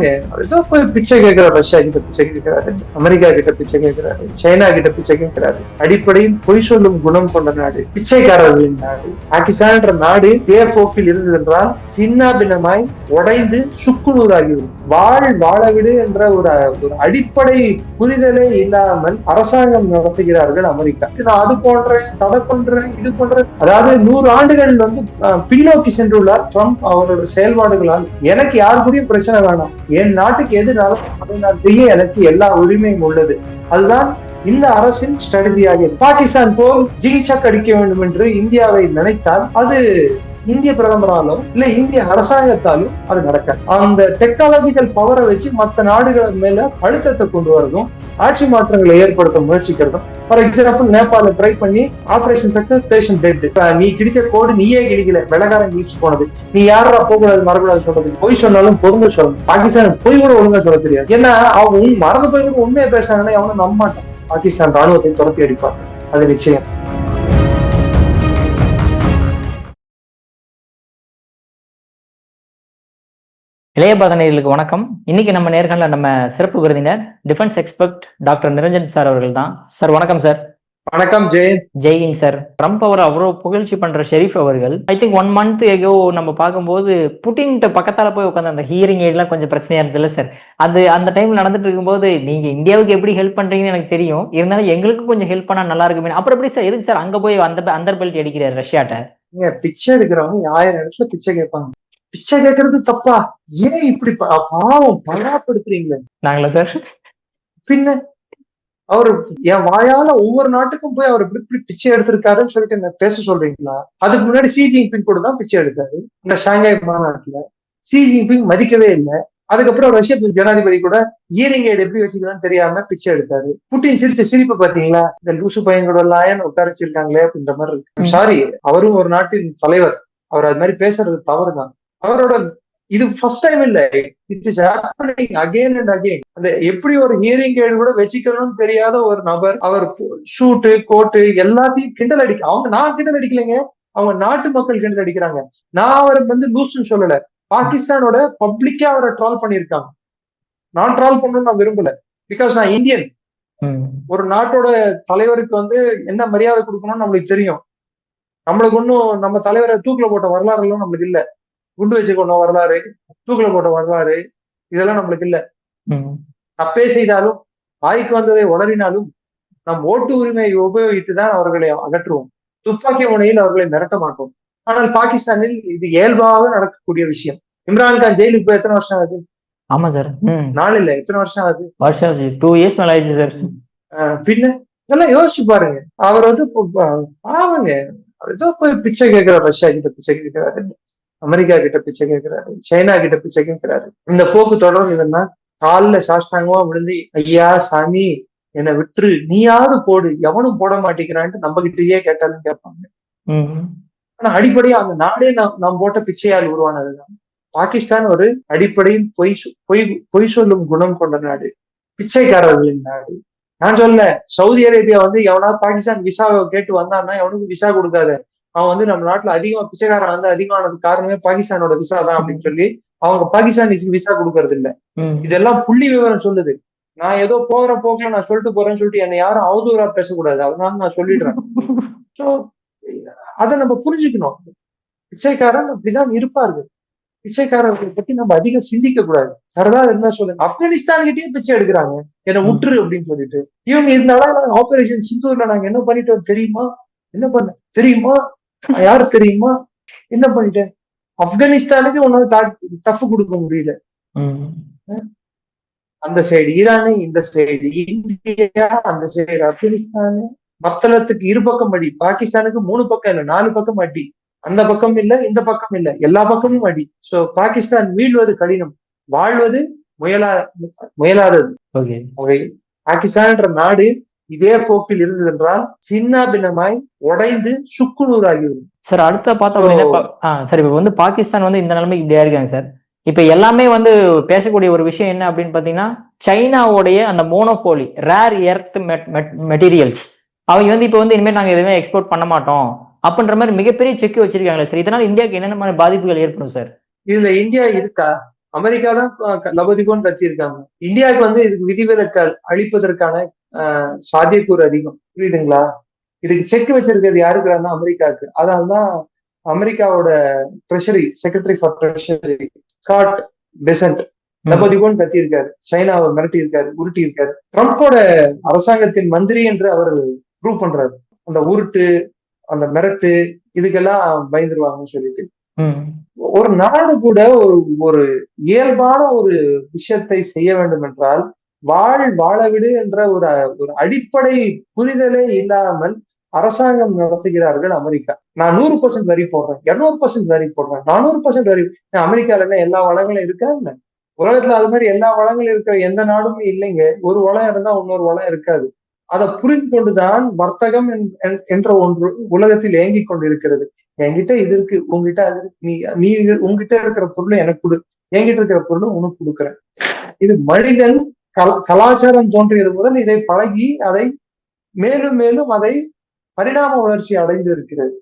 பாவங்க ஏதோ போய் பிச்சை கேட்கிறார் ரஷ்யா கிட்ட பிச்சை கேட்கிறாரு அமெரிக்கா கிட்ட பிச்சை கேட்கிறாரு சைனா கிட்ட பிச்சை கேட்கிறாரு அடிப்படையில் பொய் சொல்லும் குணம் கொண்ட நாடு பிச்சைக்காரர்களின் நாடு பாகிஸ்தான் நாடு இதே போக்கில் இருந்தது என்றால் சின்ன பின்னமாய் உடைந்து சுக்குநூறாகிவிடும் வாழ் வாழவிடு என்ற ஒரு ஒரு அடிப்படை புரிதலே இல்லாமல் அரசாங்கம் நடத்துகிறார்கள் அமெரிக்கா நான் அது போன்றேன் தடை பண்றேன் இது பண்றேன் அதாவது நூறு ஆண்டுகள் வந்து பின்னோக்கி சென்றுள்ளார் ட்ரம்ப் அவரோட செயல்பாடுகளால் எனக்கு யாருக்குரிய பிரச்சனை வேணாம் என் நாட்டுக்கு எதுனாலும் அதை நான் செய்ய எனக்கு எல்லா உரிமையும் உள்ளது. அதுதான் இந்த அரசின் ஸ்ட்ராட்டஜியாக பாகிஸ்தான் போல் ஜிங்சக் அடிக்க வேண்டும் என்று இந்தியாவை நினைத்தால் அது இந்திய பிரதமராலோ இல்ல இந்திய அரசாங்கத்தாலும் அது நடக்காது. அந்த டெக்னாலஜிக்கல் பவரை வச்சு மற்ற நாடுகள் மேல அழுத்தத்தை கொண்டு வரதும் ஆட்சி மாற்றங்களை ஏற்படுத்த முயற்சிக்கிறதும் ஃபார் எக்ஸாம்பிள் நேபாள ட்ரை பண்ணி ஆபரேஷன் சக்சஸ் பேஷன் டெட் நீ கிடிச்ச கோடு நீயே கிடிக்கல வெள்ளக்காரன் கிழிச்சு போனது. நீ யாரா போகக்கூடாது மறக்கூடாது சொல்றது? பொய் சொன்னாலும் பொறுங்க சொல்லணும் பாகிஸ்தான் பொய் கூட ஒழுங்கா சொல்ல தெரியாது. ஏன்னா அவங்க உண்மை- மறந்து போய் கூட உண்மையை பேசுறாங்கன்னா அவனும் நம்ப மாட்டான். பாகிஸ்தான் ராணுவத்தை துரத்தி அடிப்பாங்க அது நிச்சயம். இளைய பாதனைகளுக்கு வணக்கம். இன்னைக்கு நம்ம நேர்காணல நம்ம சிறப்பு விருந்தினர் defence expert doctor Niranjan sir அவர்கள் தான் சார் வணக்கம் சார் வணக்கம் ஜெயந்த் ஜெய்ஹிந்த் சார் ட்ரம்ப் அவர் அவ்வளோ புகழ்ச்சி பண்ற ஷெரீஃப் அவர்கள். I think one month ago நம்ம பார்க்கும்போது புட்டின்கிட்ட பக்கத்தால போய் உட்காந்து அந்த ஹியரிங் எய்ட்லாம் கொஞ்சம் பிரச்சனையா இருந்ததுல சார் அது அந்த டைம்ல நடந்துட்டு இருக்கும்போது நீங்க இந்தியாவுக்கு எப்படி ஹெல்ப் பண்றீங்கன்னு எனக்கு தெரியும். இருந்தாலும் எங்களுக்கு கொஞ்சம் ஹெல்ப் பண்ணா நல்லா இருக்குமே. அப்புறம் எப்படி சார் எதுக்கு சார் அங்க போய் அந்த அந்தர் பெல்ட் அடிக்கிறார் ரஷ்யாட்ட? பிச்சை எடுக்கிறவங்க ஆயிரம் இடத்துல பிச்சை கேட்பாங்க? பிச்சை கேட்கறது தப்பா? ஏன் இப்படி பாவம் பராப்படுத்துறீங்களே நாங்களா சார்? பின்ன? அவர் என் வாயால ஒவ்வொரு நாட்டுக்கும் போய் அவர் இப்படி இப்படி பிச்சை எடுத்திருக்காருன்னு சொல்லிட்டு என்ன பேச சொல்றீங்களா? அதுக்கு முன்னாடி சி ஜின்பிங் கூட தான் பிச்சை எடுத்தாரு. இந்த ஷாங்காய் மாநாட்டுல. சி ஜின்பிங் மதிக்கவே இல்லை. அதுக்கப்புறம் ரஷ்ய ஜனாதிபதி கூட எய்டு எப்படி வச்சுக்கலாம்னு தெரியாம பிச்சை எடுத்தாரு. புட்டின் சிரிச்ச சிரிப்பு பாத்தீங்களா? இந்த லூசு பையனோட லாயன் உட்கார வச்சிருக்காங்களே அப்படின்ற மாதிரி இருக்கு. சாரி அவரும் ஒரு நாட்டின் தலைவர். அவர் அது மாதிரி பேசுறது தவறுதான். அவரோட இது ஃபர்ஸ்ட் டைம் இல்ல. It is happening again and again அந்த எப்படி ஒரு ஹியரிங் எய்டு கூட வச்சுக்கணும்னு தெரியாத ஒரு நபர் அவர் ஷூட்டு கோட்டு எல்லாத்தையும் கிண்டல் அடிக்க அவங்க நான் கிண்டல் அடிக்கலைங்க. அவங்க நாட்டு மக்கள் கிண்டல் அடிக்கிறாங்க. நான் அவரை வந்து லூஸ்னு சொல்லல. பாகிஸ்தானோட பப்ளிக்கா அவரை ட்ரால் பண்ணியிருக்காங்க. நான் ட்ரால் பண்ணணும்னு நான் விரும்பல. பிகாஸ் நான் இந்தியன் ஒரு நாட்டோட தலைவருக்கு வந்து என்ன மரியாதை கொடுக்கணும்னு நம்மளுக்கு தெரியும். நம்மளுக்கு ஒன்றும் நம்ம தலைவரை தூக்கில போட்ட வரலாறு எல்லாம் நம்மளுக்கு இல்ல. குண்டு வச்சு கொண்ட வரலாறு தூக்கில போட்ட வரலாறு இதெல்லாம் நம்மளுக்கு இல்ல. தப்பே செய்தாலும் வாய்க்கு வந்ததை உளறினாலும் நம் ஓட்டு உரிமையை உபயோகித்து தான் அவர்களை அகற்றுவோம். துப்பாக்கி முனையில் அவர்களை மிரட்ட மாட்டோம். ஆனால் பாகிஸ்தானில் இது இயல்பாக நடக்கக்கூடிய விஷயம். இம்ரான் கான் ஜெயிலுக்கு போய் எத்தனை வருஷம் ஆகுது? ஆமா சார். நாள் இல்ல எத்தனை வருஷம் ஆகுது? வருஷம் டூ இயர்ஸ் மேல ஆயிடுச்சு சார். பின்ன? இதெல்லாம் யோசிச்சு பாருங்க. அவர் வந்து பாவங்க. ஏதோ போய் பிச்சை கேட்கிறார் ரஷ்யா கிட்ட பிச்சை கேட்கிறாரு. அமெரிக்கா கிட்ட பிச்சை கேட்கிறாரு சைனா கிட்ட பிச்சை கேட்கிறாரு இந்த போக்கு தொடர்ந்ததுன்னா காலில் சாஷ்டாங்கமா விழுந்து ஐயா சாமி என்னை விட்டுரு. நீயாவது போடு. எவனும் போட மாட்டேங்கிறான்ட்டு நம்ம கிட்டயே கேட்டாலும் கேட்பாங்க. ஆனா அடிப்படையா அந்த நாடே நாம் நாம் போட்ட பிச்சையால் உருவானதுதான். பாகிஸ்தான் ஒரு அடிப்படையில் பொய் பொய் பொய் சொல்லும் குணம் கொண்ட நாடு. பிச்சைக்காரர்களின் நாடு. நான் சொல்ல சவுதி அரேபியா வந்து எவனாவது பாகிஸ்தான் விசாவை கேட்டு வந்தான்னா எவனுக்கு விசா கொடுக்காத. அவன் வந்து நம்ம நாட்டுல அதிகமா பிச்சைக்காரன் வந்து அதிகமானது காரணமே பாகிஸ்தானோட விசா தான் அப்படின்னு சொல்லி அவங்க பாகிஸ்தானிஸ்க்கு விசா கொடுக்கறது இல்ல. இதெல்லாம் புள்ளி விவரம் சொல்லுது. நான் ஏதோ போகிற போக்குல நான் சொல்லிட்டு போறேன்னு சொல்லிட்டு என்னை யாரும் அவதூறா பேசக்கூடாது. அதனால நான் சொல்லிடுறேன். ஸோ அதை நம்ம புரிஞ்சுக்கணும். பிச்சைக்காரன் அப்படிதான் இருப்பார்கள். பிச்சைக்காரர்களை பத்தி நம்ம அதிகம் சிந்திக்க கூடாது. சரதா இருந்தா சொல்லுங்க. ஆப்கானிஸ்தான் கிட்டயே பிச்சை எடுக்கிறாங்க. என்ன விட்டுரு அப்படின்னு சொல்லிட்டு. இவங்க இருந்தாலும் ஆபரேஷன் சிந்தூர்ல நாங்க என்ன பண்ணிட்டோம் தெரியுமா? என்ன பண்ண தெரியுமா? யாரு தெரியுமா? என்ன பண்ணிட்டேன்? ஆப்கானிஸ்தானுக்கு ஒன்னால தப்பு கொடுக்க முடியல. அந்த சைடு ஈரானு இந்த சைடு இந்தியா அந்த சைடு ஆப்கானிஸ்தான். மத்தளத்துக்கு இரு பக்கம் அடி. பாகிஸ்தானுக்கு மூணு பக்கம் இல்ல நாலு பக்கம் அடி. அந்த பக்கம் இல்ல இந்த பக்கம் இல்ல. எல்லா பக்கமும் அடி. சோ பாகிஸ்தான் வீழ்வது கடினம். வாழ்வது முயலா முயலாதது. பாகிஸ்தான்ன்ற நாடு இதே போக்கில் இருந்தது என்றால் சின்ன பின்னமாய் உடைந்து சுக்குநூறாகிவிடும். சார் அடுத்த பார்த்தோம் அப்படின்னா சார் இப்போ வந்து பாகிஸ்தான் வந்து இந்த நிலைமைக்கு இப்படியா இருக்காங்க சார்? இப்போ எல்லாமே வந்து பேசக்கூடிய ஒரு விஷயம் என்ன அப்படின்னு பார்த்தீங்கன்னா சைனாவுடைய அந்த மோனோபோலி ரேர் எர்த் மெட்டீரியல்ஸ் அவங்க வந்து இப்போ வந்து இனிமேல் நாங்கள் எதுவுமே எக்ஸ்போர்ட் பண்ண மாட்டோம் அப்படின்ற மாதிரி மிகப்பெரிய செக் வச்சிருக்காங்களே சார். இதனால இந்தியாவுக்கு என்னென்ன மாதிரி பாதிப்புகள் ஏற்படும் சார்? இதுல இந்தியா இருக்கா? அமெரிக்கா தான் அஹ், லபோதிபோன்னு கத்தியிருக்காங்க இந்தியாவுக்கு வந்து இதுக்கு விதிவிலக்கு அளிப்பதற்கான சாத்தியக்கூறு அதிகம். புரியுதுங்களா? இதுக்கு செக் வச்சிருக்கிறது யாருக்குறாங்கன்னா அமெரிக்காவுக்கு. அதனால்தான் அமெரிக்காவோட treasury secretary for treasury Scott Bessent லபோதிபோன்னு கத்தியிருக்காரு. சைனாவை மிரட்டி இருக்காரு உருட்டி இருக்காரு ட்ரம்ப்போட அரசாங்கத்தின் மந்திரி என்று அவர் ப்ரூவ் பண்றாரு. அந்த உருட்டு அந்த மிரட்டு இதுக்கெல்லாம் பயந்துருவாங்கன்னு சொல்லிட்டு. ஒரு நாடு கூட ஒரு ஒரு இயல்பான ஒரு விஷயத்தை செய்ய வேண்டும் என்றால் வாழ் வாழவிடு என்ற ஒரு ஒரு அடிப்படை புரிதலே இல்லாமல் அரசாங்கம் நடத்துகிறார்கள் அமெரிக்கா. நான் நூறு பர்சன்ட் வரி போடுறேன். இருநூறு பர்சன்ட் வரி போடுறேன். நானூறு பர்சன்ட் வரி. அமெரிக்கால என்ன எல்லா வளங்களும் இருக்கா உலகத்துல அது மாதிரி எல்லா வளங்களும் இருக்க எந்த நாடுமே இல்லைங்க. ஒரு வளம் இருந்தா இன்னொரு வளம் இருக்காது. அதை புரிந்து கொண்டுதான் வர்த்தகம் என்- என்- என்ற ஒன்று உலகத்தில் ஏங்கி கொண்டிருக்கிறது. என்கிட்ட இது இருக்கு. உங்ககிட்ட அது நீ நீ உங்ககிட்ட இருக்கிற பொருள் எனக்கு கொடு. என்கிட்ட இருக்கிற பொருள் உனக்கு கொடுக்குறேன். இது மனிதன் கலாச்சாரம் தோன்றியது முதல் இதை பழகி அதை மேலும் மேலும் அதை பரிணாம வளர்ச்சி அடைந்து இருக்கிறது.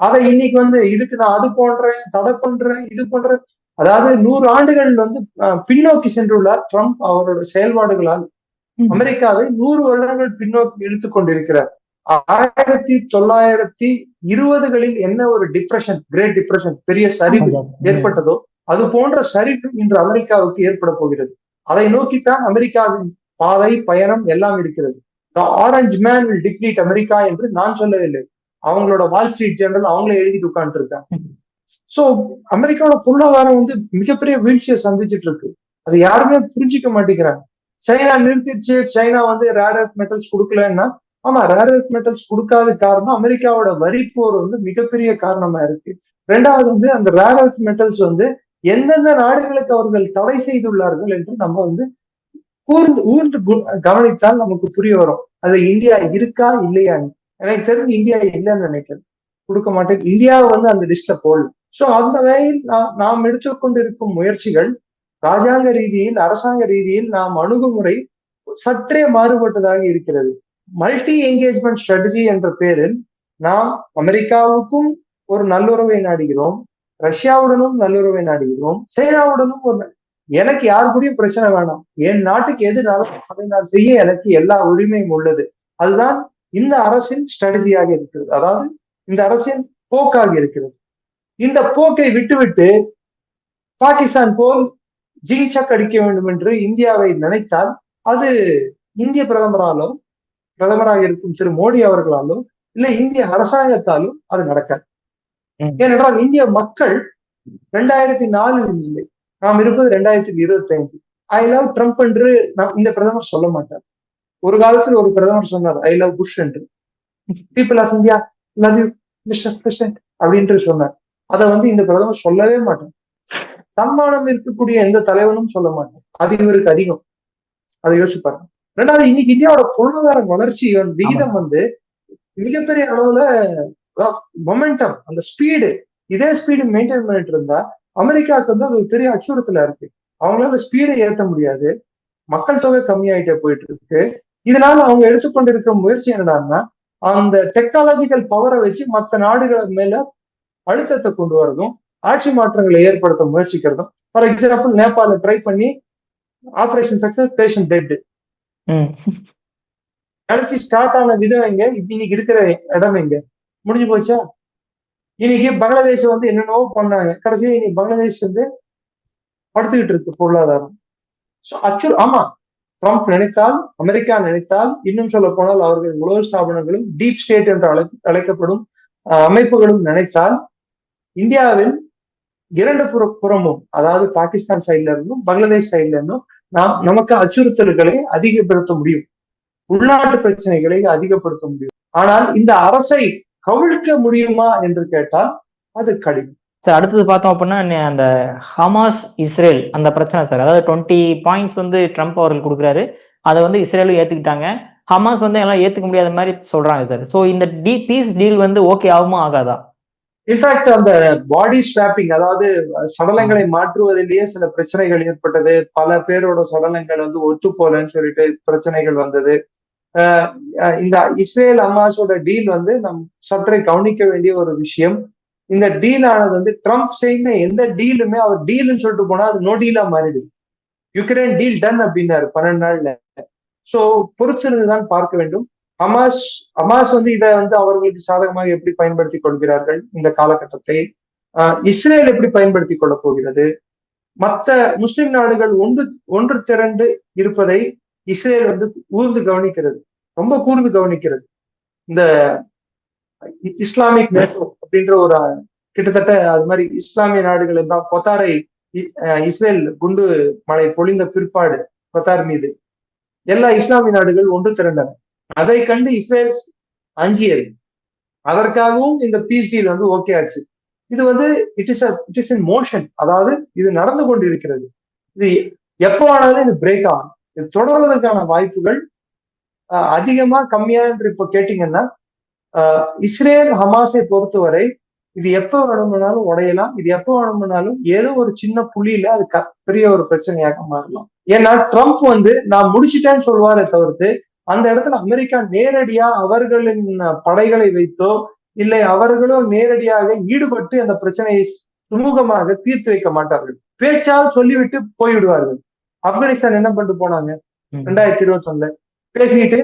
அதை இன்னைக்கு வந்து இதுக்கு நான் அது போன்றேன் தடை பண்றேன் இது பண்றேன். அதாவது நூறு ஆண்டுகள் வந்து பின்னோக்கி சென்றுள்ளார் ட்ரம்ப் அவரோட செயல்பாடுகளால். அமெரிக்காவை நூறு வருடங்கள் பின்னோக்கி இழுத்துக் கொண்டிருக்கிறார் ஆயிரத்தி தொள்ளாயிரத்தி இருபதுகளில் என்ன ஒரு டிப்ரெஷன் கிரேட் டிப்ரெஷன் பெரிய சரிவு. ஏற்பட்டதோ அது போன்ற சரிவு இன்று அமெரிக்காவுக்கு ஏற்பட போகிறது. அதை நோக்கித்தான் அமெரிக்காவின் பாதை பயணம் எல்லாம் இருக்கிறது. The orange man will deplete America என்று நான் சொல்லவில்லை. அவங்களோட வால் ஸ்ட்ரீட் ஜேர்னல் அவங்களே எழுதிட்டு உட்காந்துருக்காங்க சோ அமெரிக்காவோட பொருளாதாரம் வந்து மிகப்பெரிய வீழ்ச்சியை சந்திச்சுட்டு இருக்கு. அது யாருமே புரிஞ்சிக்க மாட்டேங்கிறாங்க. சைனா நிறுத்திடுச்சு. சைனா வந்து ரேர் எர்த் மெட்டல்ஸ் கொடுக்கலன்னா ஆமா ரேர் எர்த் மெட்டல்ஸ் கொடுக்காத காரணம் அமெரிக்காவோட வரி போர் வந்து மிகப்பெரிய காரணமா இருக்கு. ரெண்டாவது வந்து அந்த ரேர் எர்த் மெட்டல்ஸ் வந்து எந்தெந்த நாடுகளுக்கு அவர்கள் தடை செய்துள்ளார்கள் என்று நம்ம வந்து கூர்ந்து ஊர்ந்து கு- கவனித்தால் நமக்கு புரிய வரும். அது இந்தியா இருக்கா இல்லையான்னு எனக்கு தெரிஞ்சு இந்தியா இல்லைன்னு நினைக்கிறேன். கொடுக்க மாட்டேன். இந்தியாவை வந்து அந்த லிஸ்ட்ல போடல. சோ அந்த வகையில் நாம் நாம் எடுத்துக்கொண்டிருக்கும் முயற்சிகள் ராஜாங்க ரீதியில் அரசாங்க ரீதியில் நாம் அணுகுமுறை சற்றே மாறுபட்டதாக இருக்கிறது. மல்டி என்கேஜ்மெண்ட் ஸ்ட்ராட்டஜி என்ற பேரில் நாம் அமெரிக்காவுக்கும் ஒரு நல்லுறவை நாடுகிறோம். ரஷ்யாவுடனும் நல்லுறவை நாடுகிறோம். சைனாவுடனும் ஒரு எனக்கு யார் பிரச்சனை வேணாம். என் நாட்டுக்கு எது அதை நான் செய்ய எனக்கு எல்லா உரிமையும் உள்ளது. அதுதான் இந்த அரசின் ஸ்ட்ராட்டஜியாக இருக்கிறது. அதாவது இந்த அரசின் போக்காக இருக்கிறது. இந்த போக்கை விட்டுவிட்டு பாகிஸ்தான் போல் ஜிங்சக் அடிக்க வேண்டும் என்று இந்தியாவை நினைத்தால் அது இந்திய பிரதமராலோ பிரதமராக இருக்கும் திரு மோடி அவர்களாலோ இல்லை இந்திய அரசாங்கத்தாலும் அது நடக்காது. ஏனென்றால் இந்திய மக்கள் ரெண்டாயிரத்தி நாலில் இல்லை. நாம் இருப்பது ரெண்டாயிரத்தி இருபத்தி ஐந்து ஐ லவ் ட்ரம்ப் என்று இந்த பிரதமர் சொல்ல மாட்டார். ஒரு காலத்தில் ஒரு பிரதமர் சொன்னார் ஐ லவ் புஷ் என்று. People of India love you mister president அப்படின்ட்டு சொன்னார். அதை வந்து இந்த பிரதமர் சொல்லவே மாட்டார். தன்மானம் இருக்கக்கூடிய எந்த தலைவனும் சொல்ல மாட்டார். அது இவருக்கு அதிகம். அதை யோசிச்சு பாருங்க. ரெண்டாவது இன்னைக்கு இந்தியாவோட பொருளாதார வளர்ச்சி விகிதம் வந்து மிகப்பெரிய அளவுல மொமெண்டம் அந்த ஸ்பீடு இதே ஸ்பீடு மெயின்டைன் பண்ணிட்டு இருந்தா அமெரிக்காவுக்கு வந்து அது ஒரு பெரிய அச்சுறுத்தலா இருக்கு. அவங்களால ஸ்பீடை ஏற்ற முடியாது. மக்கள் தொகை கம்மியாயிட்டே போயிட்டு இருக்கு. இதனால அவங்க எடுத்துக்கொண்டிருக்கிற முயற்சி என்னடான்னா அந்த டெக்னாலஜிக்கல் பவரை வச்சு மற்ற நாடுகள் மேல அழுத்தத்தை கொண்டு வரதும் ஆட்சி மாற்றங்களை ஏற்படுத்த முயற்சிக்கிறதும். ஃபார் எக்ஸாம்பிள் நேபாள ட்ரை பண்ணி ஆபரேஷன் சக்சஸ் பேஷண்ட் டெட் ம். கடைசி ஸ்டார்ட் ஆன விதம் எங்க? இன்னைக்கு இருக்கிற இடம் எங்க? முடிஞ்சு போச்சா? இன்னைக்கு பங்களாதேஷ் வந்து என்னென்னவோ பண்ணாங்க. கடைசியா இன்னைக்கு பங்களாதேஷ் வந்து படுத்துக்கிட்டு இருக்கு பொருளாதாரம். ஸோ ஆக்சுவல் ஆமா ட்ரம்ப் நினைத்தால் அமெரிக்கா நினைத்தால் இன்னும் சொல்ல போனால் அவர்கள் உலக ஸ்தாபனங்களும் டீப் ஸ்டேட் என்று அழை அழைக்கப்படும் அஹ், அமைப்புகளும் நினைத்தால் இந்தியாவில் இரண்டு புற புறமும் அதாவது பாகிஸ்தான் சைட்ல இருந்தும் பங்களாதேஷ் சைட்ல இருந்தும் நாம் நமக்கு அச்சுறுத்தல்களை அதிகப்படுத்த முடியும். உள்நாட்டு பிரச்சனைகளை அதிகப்படுத்த முடியும். ஆனால் இந்த அரசை கவிழ்க்க முடியுமா என்று கேட்டால் அது கடினம். சார் அடுத்தது பார்த்தோம் அப்படின்னா அந்த ஹமாஸ் இஸ்ரேல் அந்த பிரச்சனை சார் அதாவது டுவெண்ட்டி பாயிண்ட்ஸ் வந்து ட்ரம்ப் அவர்கள் கொடுக்குறாரு. அதை வந்து இஸ்ரேலும் ஏத்துக்கிட்டாங்க. ஹமாஸ் வந்து எல்லாம் ஏத்துக்க முடியாத மாதிரி சொல்றாங்க சார் ஸோ இந்த டி பீஸ் டீல் வந்து ஓகே ஆகுமா ஆகாதா? இன்ஃபேக்ட் அந்த பாடி ஸ்வாப்பிங் அதாவது சடலங்களை மாற்றுவதிலேயே சில பிரச்சனைகள் ஏற்பட்டது. பல பேரோட சடலங்கள் வந்து ஒத்து போலன்னு சொல்லிட்டு பிரச்சனைகள் வந்தது. இந்த இஸ்ரேல் அம்மாஸோட டீல் வந்து நம் சற்றே கவனிக்க வேண்டிய ஒரு விஷயம். இந்த டீல் ஆனது வந்து ட்ரம்ப் செய்த எந்த டீலுமே அவர் டீல்னு சொல்லிட்டு போனா அது நோ டீலா மாறிடுது யுக்ரைன் டீல் டன் அப்படின்னாரு பன்னெண்டு நாள்ல. சோ பொறுத்திருந்துதான் பார்க்க வேண்டும். ஹமாஸ் ஹமாஸ் வந்து இதை வந்து அவர்களுக்கு சாதகமாக எப்படி பயன்படுத்தி கொள்கிறார்கள் இந்த காலகட்டத்தை? ஆஹ் இஸ்ரேல் எப்படி பயன்படுத்தி கொள்ள போகிறது? மற்ற முஸ்லிம் நாடுகள் ஒன்று ஒன்று திரண்டு இருப்பதை இஸ்ரேல் வந்து ஊர்ந்து கவனிக்கிறது. ரொம்ப கூர்ந்து கவனிக்கிறது. இந்த இஸ்லாமிக் நேட்டோ அப்படின்ற ஒரு கிட்டத்தட்ட அது மாதிரி இஸ்லாமிய நாடுகள் எல்லாம் கொத்தாரை இஸ்ரேல் குண்டு மலை பொழிந்த பிற்பாடு கொத்தார் மீது. எல்லா இஸ்லாமிய நாடுகள் ஒன்று திரண்டன. அதை கண்டு இஸ்ரேல் அஞ்சியது அதற்காகவும் இந்த பீஸ் டீல் வந்து ஓகே ஆச்சு. இது வந்து it is it is in motion அதாவது இது நடந்து கொண்டிருக்கிறது. இது எப்போ ஆனாலும் இது பிரேக் ஆகும். தொடர்வதற்கான வாய்ப்புகள் அதிகமா கம்மியா என்று இப்ப கேட்டீங்கன்னா இஸ்ரேல் ஹமாஸை பொறுத்தவரை இது எப்ப வேணும்னாலும் உடையலாம் இது எப்ப வேணும்னாலும் ஏதோ ஒரு சின்ன புள்ளியில அது பெரிய ஒரு பிரச்சனையாக மாறலாம். ஏன்னா ட்ரம்ப் வந்து நான் முடிச்சிட்டேன்னு சொல்வாரே தவிர்த்து அந்த இடத்துல அமெரிக்கா நேரடியா அவர்களின் படைகளை வைத்தோ இல்லை அவர்களும் நேரடியாக ஈடுபட்டு அந்த பிரச்சனையை சுமூகமாக தீர்த்து வைக்க மாட்டார்கள். பேச்சால் சொல்லிவிட்டு போய்விடுவார்கள். ஆப்கானிஸ்தான் என்ன பண்ணிட்டு போனாங்க? ரெண்டாயிரத்தி இருபத்தி ஒண்ணுல. பேசிக்கிட்டு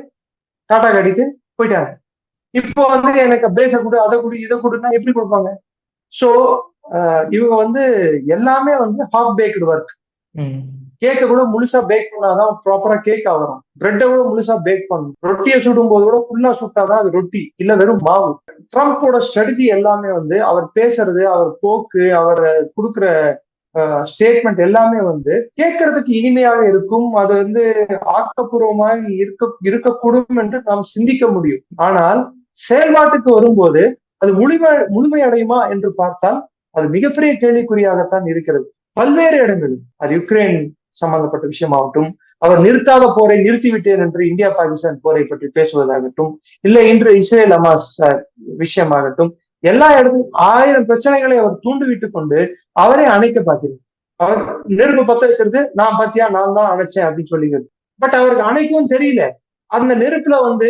டாடா காட்டிட்டு போயிட்டாங்க. இப்போ வந்து எனக்கு பேச கொடு அதை கொடு இதை கொடுன்னா எப்படி கொடுப்பாங்க? சோ இவங்க வந்து எல்லாமே வந்து ஹாஃப் பேக்டு ஒர்க் கேக்க கூட முழுசா பேக் பண்ணாதான் ப்ராப்பரா கேக் ஆகணும். பிரெட்டை கூட முழுசா பேக் பண்ணணும். ரொட்டியை சுடும் போது கூட ஃபுல்லா சுட்டாதான் அது ரொட்டி இல்ல வெறும் மாவு. ட்ரம்ப்போட ஸ்ட்ராட்டஜி எல்லாமே வந்து அவர் பேசுறது அவர் போக்கு அவர் கொடுக்குற ஸ்டேட்மெண்ட் எல்லாமே வந்து கேட்கறதுக்கு இனிமையாக இருக்கும் அது வந்து ஆக்கப்பூர்வமாக இருக்க இருக்கக்கூடும் என்று நாம் சிந்திக்க முடியும். ஆனால் செயல்பாட்டுக்கு வரும்போது அது முழுமை முழுமையடையுமா என்று பார்த்தால் அது மிகப்பெரிய கேள்விக்குறியாகத்தான் இருக்கிறது. பல்வேறு இடங்களில் அது யுக்ரைன் சம்பந்தப்பட்ட விஷயமாகட்டும் அவர் நிறுத்தாத போரை நிறுத்திவிட்டேன் என்று இந்தியா பாகிஸ்தான் போரை பற்றி பேசுவதாகட்டும் இல்லை இன்று இஸ்ரேல் அமாஸ் விஷயமாகட்டும் எல்லா இடத்துலையும் ஆயிரம் பிரச்சனைகளை அவர் தூண்டிவிட்டு கொண்டு அவரை அணைக்க பார்க்கிறார். அவர் நெருப்பு பத்த வச்சிருந்து நான் பாத்தியா நான் தான் அணைச்சேன் அப்படின்னு சொல்லிக்கிறது பட் அவருக்கு அணைக்கவும் தெரியல. அந்த நெருப்புல வந்து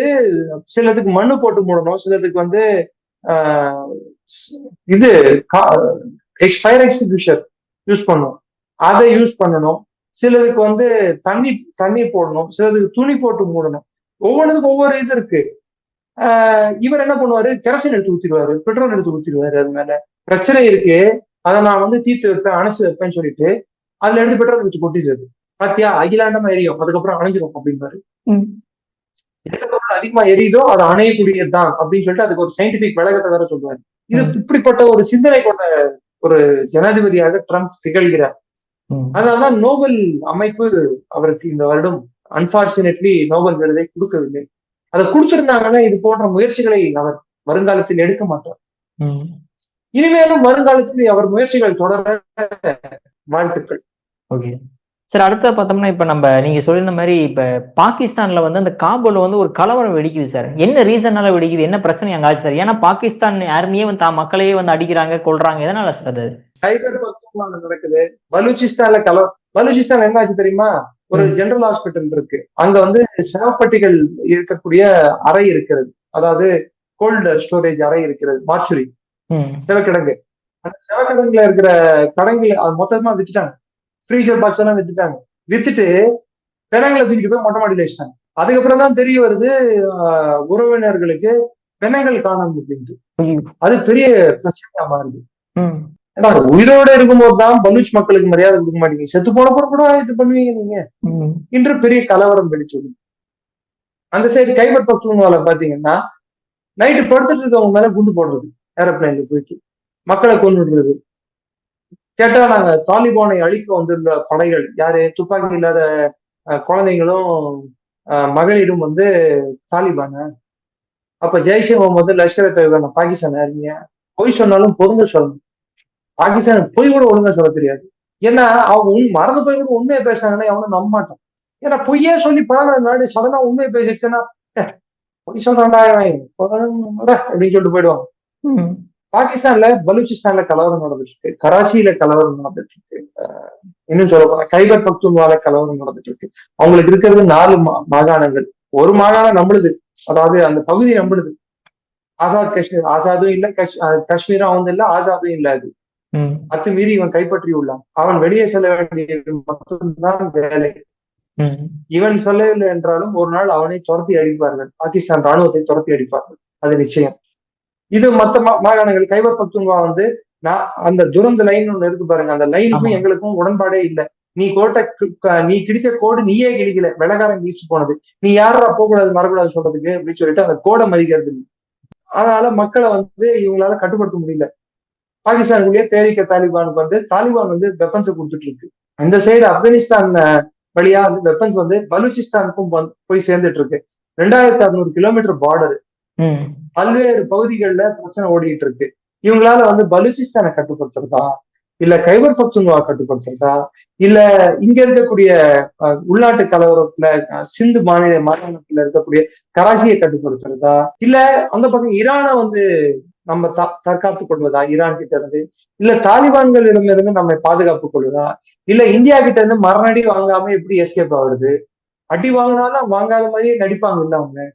சிலதுக்கு மண்ணு போட்டு மூடணும் சிலதுக்கு வந்து இது ஃபயர் எக்ஸ்டிபியூஷர் யூஸ் பண்ணும் அதை யூஸ் பண்ணணும். சிலருக்கு வந்து தண்ணி தண்ணி போடணும். சிலருக்கு துணி போட்டு மூடணும். ஒவ்வொன்றுக்கும் ஒவ்வொரு இது இருக்கு. இவர் என்ன பண்ணுவாரு? கெரசின் எடுத்து ஊத்திடுவாரு. பெட்ரோல் எடுத்து ஊத்திடுவாரு அது மேல. பிரச்சனை இருக்கு. அதை நான் வந்து தீர்த்து வைப்பேன் அணைச்சு வைப்பேன்னு சொல்லிட்டு அதுல எடுத்து பெட்ரோல் எடுத்து கொட்டிடுறது. பாத்தியா? அகிலாண்டமா எரியும். அதுக்கப்புறம் அணைஞ்சிரும் எந்த பொருள் அதிகமா எரியுதோ அது அணையக்கூடியதுதான் அப்படின்னு சொல்லிட்டு அதுக்கு ஒரு சயின்டிபிக் விளக்கத்தை வேற சொல்லுவாரு இது இப்படிப்பட்ட ஒரு சிந்தனை கொண்ட ஒரு ஜனாதிபதியாக ட்ரம்ப் திகழ்கிறார். அதனால நோபல் அமைப்பு அவருக்கு இந்த வருடம் அன்பார்ச்சுனேட்லி நோபல் விருதை கொடுக்கவில்லை. அதை கொடுத்திருந்தாங்கன்னா இது போன்ற முயற்சிகளை அவர் வருங்காலத்தில் எடுக்க மாட்டார். இனிமேலும் வருங்காலத்தில் அவர் முயற்சிகள் தொடர வாழ்த்துக்கள். ஓகே. சார் அடுத்த பார்த்தோம்னா இப்ப நம்ம நீங்க சொல்லிருந்த மாதிரி இப்ப பாகிஸ்தான்ல வந்து அந்த காபூல்ல வந்து ஒரு கலவரம் வெடிக்குது சார். என்ன ரீசனால வெடிக்குது? என்ன பிரச்சனை அங்க ஆச்சு சார்? ஏன்னா பாகிஸ்தான் ஆர்மியே வந்து தான் மக்களையே வந்து அடிக்கிறாங்க கொள்றாங்க எதனால சார் அது? சைபர் நடக்குது. பலூச்சிஸ்தான்ல கலவ பலூச்சிஸ்தான் என்ன ஆச்சு தெரியுமா? ஒரு ஜெனரல் ஹாஸ்பிட்டல் இருக்கு. அங்க வந்து சேவப்பட்டிகள் இருக்கக்கூடிய அறை இருக்கிறது. அதாவது கோல்டு ஸ்டோரேஜ் அறை இருக்கிறது. மாச்சுரி சிவக்கிடங்கு. அந்த சிவக்கிடங்குல இருக்கிற கடங்குல அது மொத்தமா வித்துட்டாங்க. ஃப்ரீசர் பாக்ஸ் எல்லாம் வித்துட்டாங்க. வித்துட்டு பிணங்களை தூக்கிட்டு போய் மொட்டை மாடியில வச்சிட்டாங்க. அதுக்கப்புறம் தான் தெரிய வருது உறவினர்களுக்கு பிணங்கள் காணும் அப்படின்ட்டு அது பெரிய பிரச்சனையா மாறுது. உயிரோட இருக்கும்போது தான் பலூச் மக்களுக்கு மரியாதை கொடுக்க மாட்டீங்க செத்து போன பிறகு கூட இது பண்ணுவீங்க நீங்க. இன்று பெரிய கலவரம் வெடிச்சது அந்த சைடு கைபர் பக்தூன்வால பாத்தீங்கன்னா நைட்டு படுத்துட்டு இருக்கவங்க மேல குண்டு போடுறது. ஏரோப்ளைன்ல போயிட்டு மக்களை கொண்டு விடுறது. கேட்டா நாங்க தாலிபானை அழிக்க வந்துள்ள படைகள் யாரு? துப்பாக்கி இல்லாத குழந்தைங்களும் மகளிரும் வந்து தாலிபான? அப்ப ஜெய்ஷே முகமது லஷ்கர் பாகிஸ்தான் ஆர்மியா பொய் சொன்னாலும் பொருங்க சொல்லணும் பாகிஸ்தான் பொய் கூட ஒழுங்கா சொல்ல தெரியாது. ஏன்னா அவங்க உன் மறந்து போய் கூட உண்மையை பேசினாங்கன்னா அவனும் நம்ப மாட்டான். ஏன்னா பொய்யே சொல்லி பழகிற நாடு சடனா உண்மையை பேசிச்சுன்னா பொய் சொல்றான்டா அப்படின்னு சொல்லிட்டு போயிடுவாங்க. பாகிஸ்தான்ல பலூச்சிஸ்தான்ல கலவரம் நடந்துட்டு இருக்கு. கராச்சியில கலவரம் நடந்துட்டு இருக்கு. இன்னும் சொல்ல போனா கைபர் பக்துன்வால கலவரம் நடந்துட்டு இருக்கு. அவங்களுக்கு இருக்கிறது நாலு மாகாணங்கள். ஒரு மாகாணம் நம்மளுது. அதாவது அந்த பகுதி நம்மளுது. ஆசாத் காஷ்மீர். ஆசாதும் இல்ல காஷ்மீரும் அவன் இல்ல ஆசாதும் இல்ல அது அத்துமீறி இவன் கைப்பற்றி உள்ளான் அவன் வெளியே செல்ல வேண்டியது மட்டும்தான் வேலை. இவன் சொல்லவில்லை என்றாலும் ஒரு நாள் அவனை துரத்தி அடிப்பார்கள். பாகிஸ்தான் ராணுவத்தை துரத்தி அடிப்பார்கள். அது நிச்சயம். இது மத்த மாகாணங்கள் கைபர் பக்துன்வா வந்து நான் அந்த துரந்த லைன் ஒண்ணு இருக்கு பாருங்க. அந்த லைனுக்கும். எங்களுக்கும் உடன்பாடே இல்ல. நீ கோட்டை நீ கிடிச்ச கோடு நீயே கிழிக்கல. வெள்ளக்காரன் கிழிச்சு போனது. நீ யாரா போகக்கூடாது மறக்கூடாது சொல்றதுக்கு அப்படின்னு சொல்லிட்டு அந்த கோடை மதிக்கிறது அதனால மக்களை வந்து இவங்களால கட்டுப்படுத்த முடியல. பாகிஸ்தானுக்குள்ளேயே தேரிக்க தாலிபானுக்கு வந்து தாலிபான் வந்து வெப்பன்ஸை கொடுத்துட்டு இருக்கு. அந்த சைடு ஆப்கானிஸ்தான் வழியா வந்து வெப்பன்ஸ் வந்து பலூச்சிஸ்தானுக்கும் போய் சேர்ந்துட்டு இருக்கு. ரெண்டாயிரத்தி அறுநூறு கிலோமீட்டர் பார்டர் பல்வேறு பகுதிகளில் பிரச்சனை ஓடிட்டு இருக்கு. இவங்களால வந்து பலூச்சிஸ்தானை கட்டுப்படுத்துறதா? இல்ல கைபர் பக்துன்வா கட்டுப்படுத்துறதா? இல்ல இங்க இருக்கக்கூடிய உள்நாட்டு கலவரத்துல சிந்து மாநில மாநிலத்துல இருக்கக்கூடிய கராச்சியை கட்டுப்படுத்துறதா? இல்ல அந்த பக்கம் ஈரானை வந்து நம்ம த- தற்காப்பு கொள்வதா? ஈரான் கிட்ட இருந்து? இல்ல தாலிபான்களிடமிருந்து நம்மை பாதுகாப்பு கொள்வதா? இல்ல இந்தியா கிட்ட இருந்து மரணடி வாங்காம எப்படி எஸ்கேப் ஆகுறது? அடி வாங்கினாலும் வாங்காத மாதிரியே நடிப்பாங்க இல்ல அவங்க.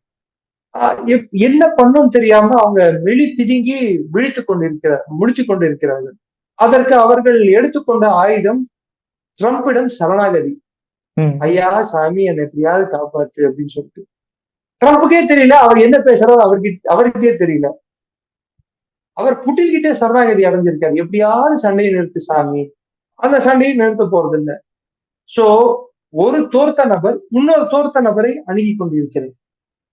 என்ன பண்ணும் தெரியாம அவங்க வெளி பிதுங்கி விழித்து கொண்டிருக்கிறார் முழித்து கொண்டிருக்கிறார்கள். அதற்கு அவர்கள் எடுத்துக்கொண்ட ஆயுதம் ட்ரம்பிடம் சரணாகதி. ஐயா சாமி என்னை எப்படியாவது காப்பாத்து அப்படின்னு சொல்லிட்டு. ட்ரம்புக்கே தெரியல அவர் என்ன பேசுறாரு அவர்கிட்ட அவருக்கே தெரியல. அவர் புட்டின் கிட்டே சரணாகதி அடைஞ்சிருக்காரு. எப்படியாவது சண்டையை நிறுத்து சாமி. அந்த சண்டையை நிறுத்த போறது இல்ல சோ ஒரு தோர்த்த நபர் இன்னொரு தோர்த்த நபரை அணுகி கொண்டிருக்கிறது.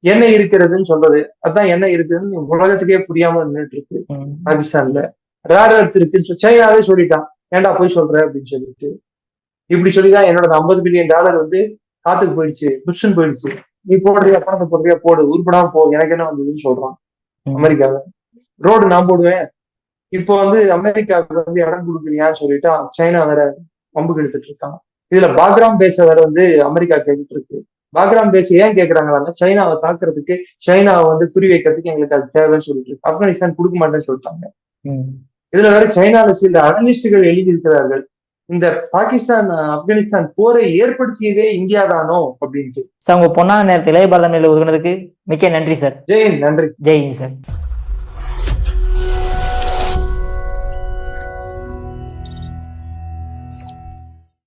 என்ன இருக்கிறதுன்னு சொல்றது. அதான் என்ன இருக்குதுன்னு உலகத்துக்கே புரியாம நின்றுட்டு இருக்கு. பாகிஸ்தான்ல. ரேர் எர்த் இருக்குன்னு சைனாவே சொல்லிட்டான். ஏன்டா போய் சொல்ற அப்படின்னு சொல்லிட்டு. இப்படி சொல்லிதான் என்னோட ஐம்பது பில்லியன் டாலர் வந்து காத்துக்கு போயிடுச்சு. புஷ்ஷன் போயிடுச்சு. நீ போடுறியா பணத்தை போடுறியா போடு. உருப்படாம போ. எனக்கு என்ன வந்ததுன்னு சொல்றான். ம். ரோடு நான் போடுவேன். இப்போ வந்து அமெரிக்காவுக்கு வந்து இடம் கொடுக்குறியான்னு சொல்லிட்டு சைனா வேற பம்பு கெடுத்துட்டு இருக்கான். இதுல பாக்ராம் பேச வேற வந்து அமெரிக்கா கேட்டுட்டு இருக்கு. பாக்ராம் பேஸ் ஏன் கேக்குறாங்கன்னா சைனாவை தாக்குறதுக்கு சைனாவை வந்து குறி வைக்கிறதுக்கு எங்களுக்கு அது தேவைன்னு சொல்லிட்டு இருக்கு. ஆப்கானிஸ்தான் கொடுக்க மாட்டேன்னு சொல்லிட்டாங்க. இதுல வேற சைனால சில அனலிஸ்டுகள் எழுதியிருக்கிறார்கள். இந்த பாகிஸ்தான் ஆப்கானிஸ்தான் போரை ஏற்படுத்தியதே இந்தியா தானோ அப்படின்ட்டு. சார் உங்க பொன்னான நேரத்தில் இளைய பாரதம் ஒதுக்குனதுக்கு மிக்க நன்றி சார். ஜெயின் நன்றி. ஜெய் சார்.